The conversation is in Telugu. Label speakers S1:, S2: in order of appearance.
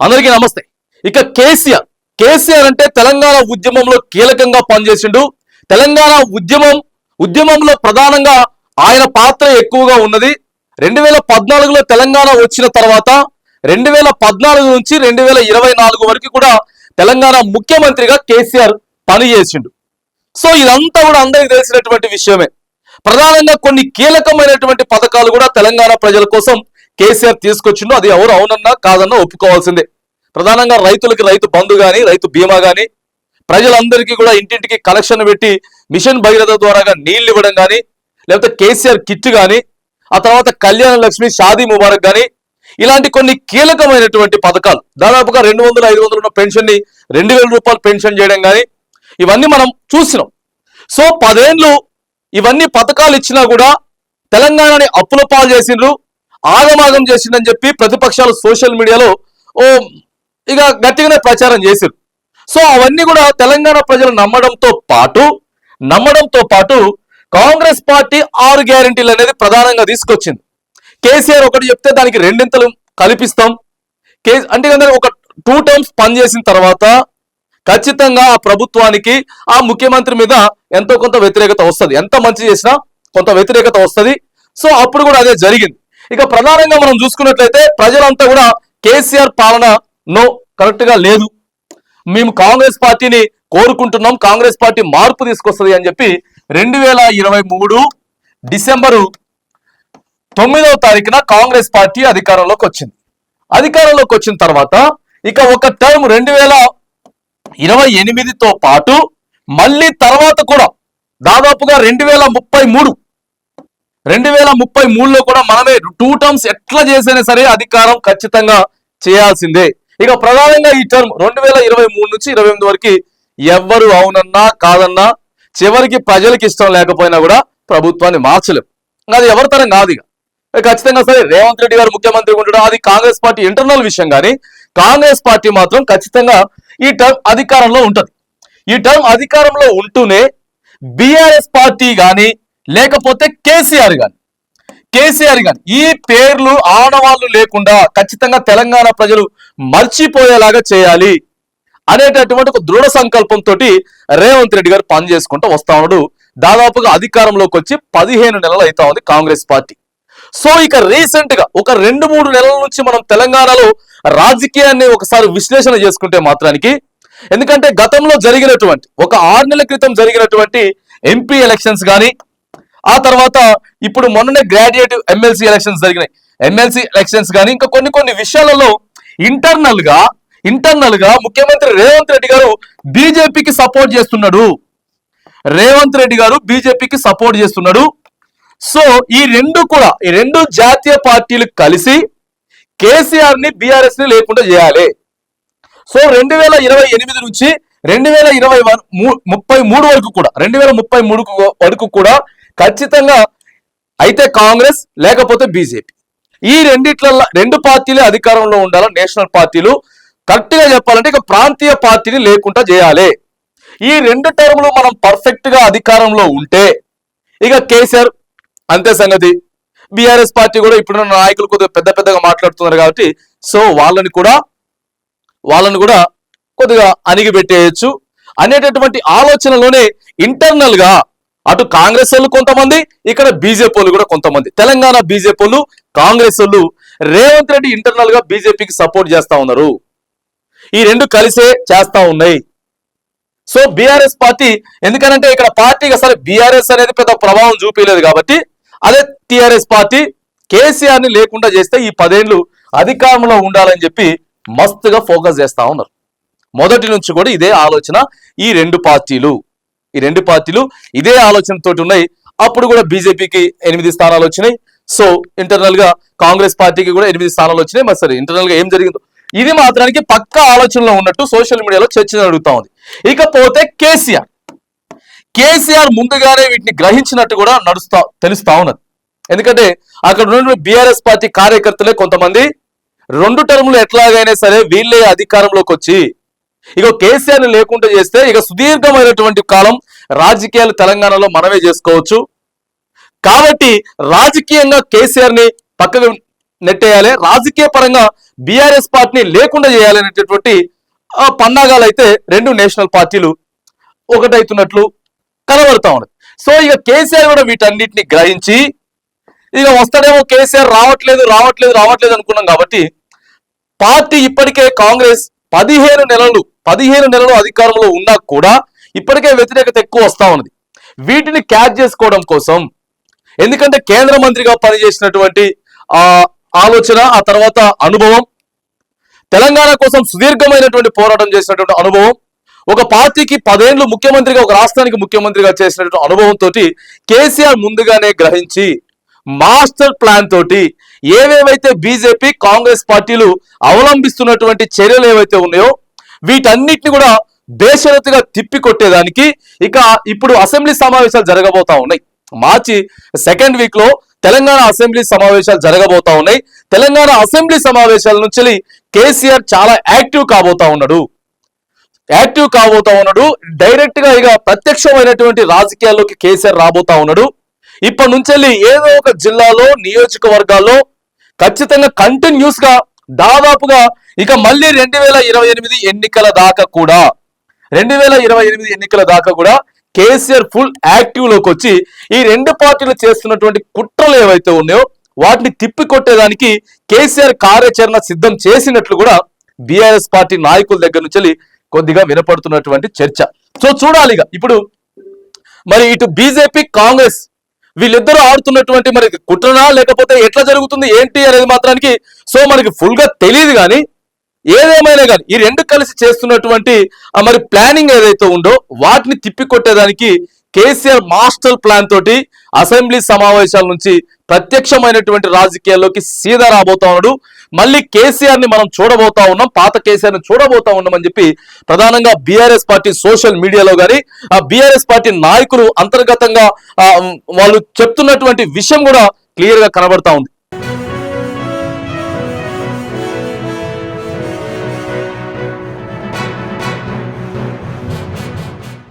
S1: అందరికీ నమస్తే. ఇక కేసీఆర్. కేసీఆర్ అంటే తెలంగాణ ఉద్యమంలో కీలకంగా పనిచేసిండు. తెలంగాణ ఉద్యమం ఉద్యమంలో ప్రధానంగా ఆయన పాత్ర ఎక్కువగా ఉన్నది. రెండు వేల పద్నాలుగులో తెలంగాణ వచ్చిన తర్వాత రెండు వేల పద్నాలుగు నుంచి రెండు వేల ఇరవై నాలుగు వరకు కూడా తెలంగాణ ముఖ్యమంత్రిగా కేసీఆర్ పనిచేసిండు. సో ఇదంతా కూడా అందరికి తెలిసినటువంటి విషయమే. ప్రధానంగా కొన్ని కీలకమైనటువంటి పథకాలు కూడా తెలంగాణ ప్రజల కోసం కేసీఆర్ తీసుకొచ్చిందో అది ఎవరు అవునన్నా కాదన్నా ఒప్పుకోవాల్సిందే. ప్రధానంగా రైతులకి రైతు బంధు కానీ రైతు బీమా కానీ ప్రజలందరికీ కూడా ఇంటింటికి కలెక్షన్ పెట్టి మిషన్ భగీరథ ద్వారా నీళ్ళు ఇవ్వడం కానీ లేకపోతే కేసీఆర్ కిట్ కానీ ఆ తర్వాత కళ్యాణ లక్ష్మి షాదీ ముబారక్ కానీ ఇలాంటి కొన్ని కీలకమైనటువంటి పథకాలు దాదాపుగా రెండు వందల ఐదు వందలు ఉన్న పెన్షన్ని రెండు వేల రూపాయలు పెన్షన్ చేయడం కానీ ఇవన్నీ మనం చూసినాం. సో పదేండ్లు ఇవన్నీ పథకాలు ఇచ్చినా కూడా తెలంగాణని అప్పుల పాలు చేసిండ్రు ఆగమాగం చేసిందని చెప్పి ప్రతిపక్షాలు సోషల్ మీడియాలో ఓ ఇక గట్టిగానే ప్రచారం చేశారు సో అవన్నీ కూడా తెలంగాణ ప్రజలు నమ్మడంతో పాటు నమ్మడంతో పాటు కాంగ్రెస్ పార్టీ ఆరు గ్యారెంటీలు అనేది ప్రధానంగా తీసుకొచ్చింది. కేసీఆర్ ఒకటి చెప్తే దానికి రెండింతలు కల్పిస్తాం. కే అంటే ఒక టూ టర్మ్స్ పనిచేసిన తర్వాత ఖచ్చితంగా ఆ ప్రభుత్వానికి ఆ ముఖ్యమంత్రి మీద ఎంతో కొంత వ్యతిరేకత వస్తుంది. ఎంత మంచి చేసినా కొంత వ్యతిరేకత వస్తుంది. సో అప్పుడు కూడా అదే జరిగింది. ఇక ప్రధానంగా మనం చూసుకున్నట్లయితే ప్రజలంతా కూడా కేసీఆర్ పాలన నో కరెక్ట్గా లేదు. మేము కాంగ్రెస్ పార్టీని కోరుకుంటున్నాం కాంగ్రెస్ పార్టీ మార్పు తీసుకొస్తుంది అని చెప్పి రెండు వేల ఇరవై మూడు డిసెంబరు తొమ్మిదవ తారీఖున కాంగ్రెస్ పార్టీ అధికారంలోకి వచ్చింది. అధికారంలోకి వచ్చిన తర్వాత ఇక ఒక టర్మ్ రెండు వేల ఇరవై ఎనిమిదితో పాటు మళ్ళీ తర్వాత కూడా దాదాపుగా రెండు వేల ముప్పై మూడు రెండు వేల ముప్పై మూడులో కూడా మనమే టూ టర్మ్స్ ఎట్లా చేసినా సరే అధికారం ఖచ్చితంగా చేయాల్సిందే. ఇక ప్రధానంగా ఈ టర్మ్ రెండు వేల ఇరవై మూడు నుంచి ఇరవై ఎనిమిది వరకు ఎవ్వరు అవునన్నా కాదన్నా చివరికి ప్రజలకు ఇష్టం లేకపోయినా కూడా ప్రభుత్వాన్ని మార్చలేం. అది ఎవరి తరం కాదు ఇక. ఖచ్చితంగా సరే రేవంత్ రెడ్డి గారు ముఖ్యమంత్రి ఉండడం అది కాంగ్రెస్ పార్టీ ఇంటర్నల్ విషయం కానీ కాంగ్రెస్ పార్టీ మాత్రం ఖచ్చితంగా ఈ టర్మ్ అధికారంలో ఉంటది. ఈ టర్మ్ అధికారంలో ఉంటూనే బీఆర్ఎస్ పార్టీ కానీ లేకపోతే కేసీఆర్ గాని కేసీఆర్ గాని ఈ పేర్లు ఆనవాళ్ళు లేకుండా ఖచ్చితంగా తెలంగాణ ప్రజలు మర్చిపోయేలాగా చేయాలి అనేటటువంటి ఒక దృఢ సంకల్పంతో రేవంత్ రెడ్డి గారు పనిచేసుకుంటూ వస్తా ఉన్నాడు. దాదాపుగా అధికారంలోకి వచ్చి పదిహేను నెలలు అవుతా ఉంది కాంగ్రెస్ పార్టీ. సో ఇక రీసెంట్గా ఒక రెండు మూడు నెలల నుంచి మనం తెలంగాణలో రాజకీయాన్ని ఒకసారి విశ్లేషణ చేసుకుంటే మాత్రానికి ఎందుకంటే గతంలో జరిగినటువంటి ఒక ఆరు నెలల క్రితం జరిగినటువంటి ఎంపీ ఎలక్షన్స్ కానీ ఆ తర్వాత ఇప్పుడు మొన్ననే గ్రాడ్యుయేట్ ఎమ్మెల్సీ ఎలక్షన్స్ జరిగినాయి. ఎమ్మెల్సీ ఎలక్షన్స్ కానీ ఇంకా కొన్ని కొన్ని విషయాలలో ఇంటర్నల్గా ఇంటర్నల్గా ముఖ్యమంత్రి రేవంత్ రెడ్డి గారు బీజేపీకి సపోర్ట్ చేస్తున్నాడు. రేవంత్ రెడ్డి గారు బీజేపీకి సపోర్ట్ చేస్తున్నాడు. సో ఈ రెండు కూడా ఈ రెండు జాతీయ పార్టీలు కలిసి కేసీఆర్ని బీఆర్ఎస్ని లేకుండా చేయాలి. సో రెండు వేల ఇరవై ఎనిమిది నుంచి రెండు వేల ఇరవై ముప్పై మూడు వరకు కూడా రెండు వేల ముప్పై మూడు వరకు కూడా ఖచ్చితంగా అయితే కాంగ్రెస్ లేకపోతే బీజేపీ. ఈ రెండిట్ల రెండు పార్టీలే అధికారంలో ఉండాలి? నేషనల్ పార్టీలు. కరెక్ట్గా చెప్పాలంటే ఇక ప్రాంతీయ పార్టీని లేకుండా చేయాలి. ఈ రెండు టర్ములు మనం పర్ఫెక్ట్గా అధికారంలో ఉంటే ఇక కేసీఆర్ అంతే సంగతి. బీఆర్ఎస్ పార్టీ కూడా ఇప్పుడున్న నాయకులు కొద్దిగా పెద్ద పెద్దగా మాట్లాడుతున్నారు కాబట్టి సో వాళ్ళని కూడా వాళ్ళని కూడా కొద్దిగా అణిగిపెట్టేయచ్చు. అనేటటువంటి ఆలోచనలోనే ఇంటర్నల్గా అటు కాంగ్రెస్ వాళ్ళు కొంతమంది ఇక్కడ బీజేపీ వాళ్ళు కూడా కొంతమంది. తెలంగాణ బీజేపీ వాళ్ళు కాంగ్రెస్ వాళ్ళు రేవంత్ రెడ్డి ఇంటర్నల్గా బీజేపీకి సపోర్ట్ చేస్తా ఉన్నారు. ఈ రెండు కలిసే చేస్తా ఉన్నాయి. సో బీఆర్ఎస్ పార్టీ ఎందుకనంటే ఇక్కడ పార్టీకి అసలు బీఆర్ఎస్ అనేది పెద్ద ప్రభావం చూపించలేదు కాబట్టి అదే టిఆర్ఎస్ పార్టీ కేసీఆర్ని లేకుండా చేస్తే ఈ పదేళ్ళు అధికారంలో ఉండాలని చెప్పి మస్తుగా ఫోకస్ చేస్తా ఉన్నారు. మొదటి నుంచి కూడా ఇదే ఆలోచన ఈ రెండు పార్టీలు. ఈ రెండు పార్టీలు ఇదే ఆలోచనతోటి ఉన్నాయి. అప్పుడు కూడా బీజేపీకి ఎనిమిది స్థానాలు వచ్చినాయి. సో ఇంటర్నల్గా కాంగ్రెస్ పార్టీకి కూడా ఎనిమిది స్థానాలు వచ్చినాయి. మరి సరే ఇంటర్నల్గా ఏం జరిగిందో? ఇది మాత్రానికి పక్క ఆలోచనలో ఉన్నట్టు సోషల్ మీడియాలో చర్చ జరుగుతా ఉంది. ఇకపోతే కేసీఆర్. కేసీఆర్ ముందుగానే వీటిని గ్రహించినట్టు కూడా నడుస్తా తెలుస్తా ఉన్నది. ఎందుకంటే అక్కడ ఉన్న బీఆర్ఎస్ పార్టీ కార్యకర్తలే కొంతమంది. రెండు టర్ములు ఎట్లాగైనా సరే వీళ్ళే అధికారంలోకి వచ్చి ఇక కేసీఆర్ని లేకుండా చేస్తే ఇక సుదీర్ఘమైనటువంటి కాలం రాజకీయాలు తెలంగాణలో మనమే చేసుకోవచ్చు. కాబట్టి రాజకీయంగా కేసీఆర్ని పక్కకు నెట్టేయాలి. రాజకీయ పరంగా బీఆర్ఎస్ పార్టీని లేకుండా చేయాలి అనేటటువంటి ఆ, అయితే రెండు నేషనల్ పార్టీలు ఒకటైతున్నట్లు కనబడతా ఉన్నది. సో ఇక కేసీఆర్ కూడా వీటన్నిటిని గ్రహించి ఇక వస్తాడేమో కేసీఆర్ రావట్లేదు రావట్లేదు రావట్లేదు అనుకున్నాం కాబట్టి పార్టీ ఇప్పటికే కాంగ్రెస్ పదిహేను నెలలు పదిహేను నెలలు అధికారంలో ఉన్నా కూడా ఇప్పటికే వ్యతిరేకత ఎక్కువ వస్తా ఉన్నది. వీటిని క్యాచ్ చేసుకోవడం కోసం ఎందుకంటే కేంద్ర మంత్రిగా పనిచేసినటువంటి ఆ ఆలోచన ఆ తర్వాత అనుభవం తెలంగాణ కోసం సుదీర్ఘమైనటువంటి పోరాటం చేసినటువంటి అనుభవం ఒక పార్టీకి పదేళ్ళు ముఖ్యమంత్రిగా ఒక రాష్ట్రానికి ముఖ్యమంత్రిగా చేసినటువంటి అనుభవంతో కేసీఆర్ ముందుగానే గ్రహించి మాస్టర్ ప్లాన్ తోటి ఏవేవైతే బీజేపీ కాంగ్రెస్ పార్టీలు అవలంబిస్తున్నటువంటి చర్యలు ఏవైతే ఉన్నాయో వీటన్నిటిని కూడా బేషరతుగా తిప్పికొట్టేదానికి ఇక ఇప్పుడు అసెంబ్లీ సమావేశాలు జరగబోతా ఉన్నాయి. మార్చి సెకండ్ వీక్లో తెలంగాణ అసెంబ్లీ సమావేశాలు జరగబోతా ఉన్నాయి. తెలంగాణ అసెంబ్లీ సమావేశాల నుంచి కేసీఆర్ చాలా యాక్టివ్ కాబోతా ఉన్నాడు. యాక్టివ్ కాబోతా ఉన్నాడు. డైరెక్ట్గా ఇక ప్రత్యక్షమైనటువంటి రాజకీయాల్లోకి కేసీఆర్ రాబోతా ఉన్నాడు. ఇప్పటి నుంచి వెళ్ళి ఏదో ఒక జిల్లాలో నియోజకవర్గాల్లో ఖచ్చితంగా కంటిన్యూస్గా దాదాపుగా ఇక మళ్ళీ రెండు వేల ఇరవై ఎనిమిది ఎన్నికల దాకా కూడా రెండు వేల ఇరవై ఎనిమిది ఎన్నికల దాకా కూడా కేసీఆర్ ఫుల్ యాక్టివ్లోకి వచ్చి ఈ రెండు పార్టీలు చేస్తున్నటువంటి కుట్రలు ఏవైతే ఉన్నాయో వాటిని తిప్పికొట్టేదానికి కేసీఆర్ కార్యాచరణ సిద్ధం చేసినట్లు కూడా బీఆర్ఎస్ పార్టీ నాయకుల దగ్గర నుంచి కొద్దిగా వినపడుతున్నటువంటి చర్చ. సో చూడాలి ఇక ఇప్పుడు మరి ఇటు బీజేపీ కాంగ్రెస్ వీళ్ళిద్దరూ ఆడుతున్నటువంటి మరి కుట్రనా లేకపోతే ఎట్లా జరుగుతుంది ఏంటి అనేది మాత్రానికి సో మనకి ఫుల్గా తెలియదు కానీ ఏదేమైనా కానీ ఈ రెండు కలిసి చేస్తున్నటువంటి మరి ప్లానింగ్ ఏదైతే ఉందో వాటిని తిప్పికొట్టేదానికి కేసీఆర్ మాస్టర్ ప్లాన్ తోటి అసెంబ్లీ సమావేశాల నుంచి ప్రత్యక్షమైనటువంటి రాజకీయాల్లోకి సీదా రాబోతా ఉన్నాడు. మళ్ళీ కేసీఆర్ని మనం చూడబోతా ఉన్నాం పాత కేసీఆర్ని చూడబోతా ఉన్నాం అని చెప్పి ప్రధానంగా బీఆర్ఎస్ పార్టీ సోషల్ మీడియాలో గాని ఆ బీఆర్ఎస్ పార్టీ నాయకులు అంతర్గతంగా వాళ్ళు చెప్తున్నటువంటి విషయం కూడా క్లియర్గా కనబడతా ఉంది.